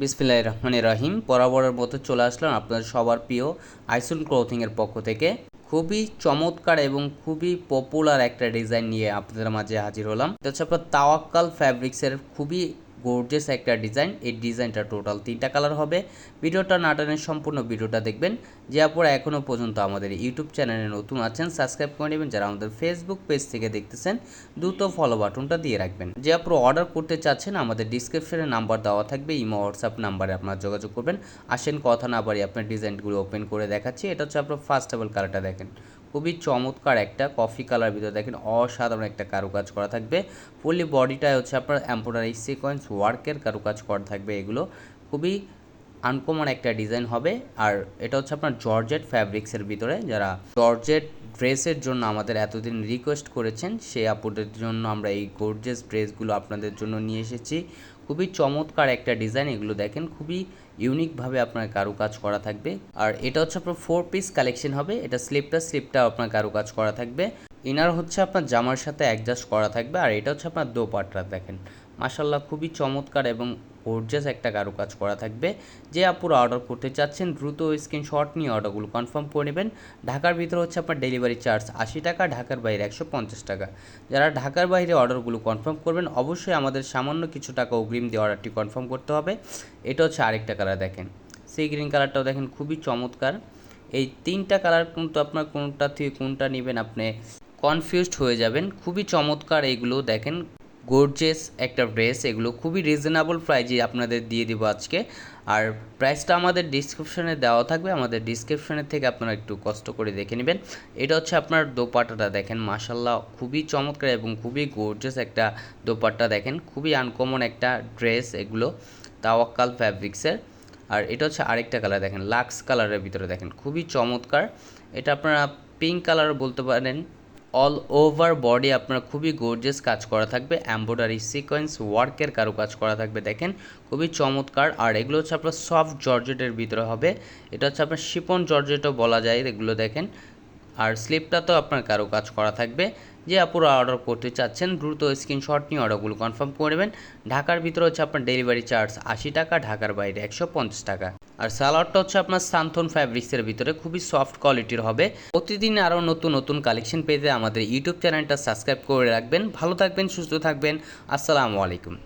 বিসমিল্লাহির রহমান রহিম। বরাবরের মতো চলে আসলাম আপনাদের সবার প্রিয় আইসুন ক্লোথিংয়ের পক্ষ থেকে। খুবই চমৎকার এবং খুবই পপুলার একটা ডিজাইন নিয়ে আপনাদের মাঝে হাজির হলাম। এটা হচ্ছে আপনার তাওয়াক্কাল ফ্যাব্রিক্সের খুবই গোর্জেস একটা ডিজাইন এই ডিজাইনটা টোটাল তিনটা কালার হবে। ভিডিওটা নাটানের সম্পূর্ণ ভিডিওটা দেখবেন। যে আপনারা এখনও পর্যন্ত আমাদের ইউটিউব চ্যানেলে নতুন আছেন সাবস্ক্রাইব করে নেবেন। যারা আমাদের ফেসবুক পেজ থেকে দেখতেছেন, দ্রুত ফলো বাটনটা দিয়ে রাখবেন। যে আপনারা অর্ডার করতে চাচ্ছেন, আমাদের ডিসক্রিপশনে নাম্বার দেওয়া থাকবে। ইমো হোয়াটসঅ্যাপ নাম্বারে আপনারা যোগাযোগ করবেন। আসেন, কথা না বাড়ি আপনার ডিজাইনগুলো ওপেন করে দেখাচ্ছি। এটা হচ্ছে আপনার ফার্স্ট অফ কালারটা দেখেন। খুবই চমৎকার একটা কফি কালার ভিতরে দেখেন অসাধারণ একটা কারুকাজ করা থাকবে। ফুললি বডিটায় হচ্ছে আপনার এম্পোডারি সিকোয়েন্স ওয়ার্কের কারুকাজ করা থাকবে এগুলো। খুবই আনকমন একটা ডিজাইন হবে। আর এটা হচ্ছে আপনার জর্জেট ফ্যাব্রিক্সের ভিতরে যারা জর্জেট ড্রেসের জন্য আমাদের এতদিন রিকোয়েস্ট করেছেন সেই আপুদের জন্য আমরা এই গর্জেস ড্রেসগুলো আপনাদের জন্য নিয়ে এসেছি। খুবই চমৎকার একটা ডিজাইন এগুলো দেখেন, খুবই ইউনিকভাবে আপনার কারুকাজ করা থাকবে। আর এটা হচ্ছে আপনার ফোর পিস কালেকশন হবে, এটা স্লিপটা স্লিপটা আপনার কারুকাজ করা থাকবে। ইনার হচ্ছে আপনার জামার সাথে অ্যাডজাস্ট করা থাকবে, আর এটা হচ্ছে আপনার দোপাট্টা, দেখেন। মাসাল্লাহ খুবই চমৎকার এবং গর্জাস একটা কারুকাজ করা থাকবে। যে আপুরা অর্ডার করতে চাচ্ছেন, দ্রুত স্ক্রিনশট নিয়ে অর্ডারগুলো কনফার্ম করে নেবেন। ঢাকার ভিতরে হচ্ছে আপনার ডেলিভারি চার্জ আশি টাকা, ঢাকার বাইরে একশো পঞ্চাশ টাকা। যারা ঢাকার বাইরে অর্ডারগুলো কনফার্ম করবেন, অবশ্যই আমাদের সামান্য কিছু টাকা অগ্রিম দিয়ে অর্ডারটি কনফার্ম করতে হবে। এটা হচ্ছে আরেকটা কালার দেখেন। সেই গ্রিন কালারটাও দেখেন, খুবই চমৎকার। এই তিনটা কালার কিন্তু আপনার কোনটা থেকে কোনটা নেবেন আপনি কনফিউজড হয়ে যাবেন। খুবই চমৎকার এইগুলো দেখেন গোর্জেস একটা ড্রেস এগুলো খুবই রিজনেবল প্রাইজে আপনাদের দিয়ে দিব আজকে। আর প্রাইসটা আমাদের ডিসক্রিপশনে দেওয়া থাকবে, আমাদের ডিসক্রিপশনের থেকে আপনারা একটু কষ্ট করে দেখে নেবেন। এটা হচ্ছে আপনার দোপাট্টাটা দেখেন মাসাল্লাহ খুবই চমৎকার এবং খুবই গোর্জেস একটা দোপাট্টা দেখেন, খুবই আনকমন একটা ড্রেস এগুলো, তাওয়াক্কাল ফ্যাব্রিক্সের আর এটা হচ্ছে আরেকটা কালার দেখেন লাক্স কালারের ভিতরে দেখেন, খুবই চমৎকার। এটা আপনারা পিঙ্ক কালার বলতে পারেন অল ওভার বডি আপনার খুবই গর্জেস কাজ করা থাকবে। এম্ব্রয়ডারি সিকোয়েন্স ওয়ার্কের কারও কাজ করা থাকবে, দেখেন। খুবই চমৎকার। আর এগুলো হচ্ছে আপনার সফট জর্জেটের ভিতরে হবে। এটা হচ্ছে আপনার শিপন জর্জেটও বলা যায়, এগুলো দেখেন। আর স্লিপটা তো আপনার কারও কাজ করা থাকবে। যে আপনারা অর্ডার করতে চাচ্ছেন, দ্রুত স্ক্রিনশট নিয়ে অর্ডারগুলো কনফার্ম করে নেবেন। ঢাকার ভিতরে হচ্ছে আপনার ডেলিভারি চার্জ আশি টাকা, ঢাকার বাইরে একশো পঞ্চাশ টাকা। আর সালোয়ারটা হচ্ছে আপনার সান্থন ফ্যাব্রিক্সের ভিতরে খুবই সফট কোয়ালিটির হবে। প্রতিদিন আরও নতুন নতুন কালেকশন পেতে আমাদের ইউটিউব চ্যানেলটা সাবস্ক্রাইব করে রাখবেন। ভালো থাকবেন, সুস্থ থাকবেন। আসসালামু আলাইকুম।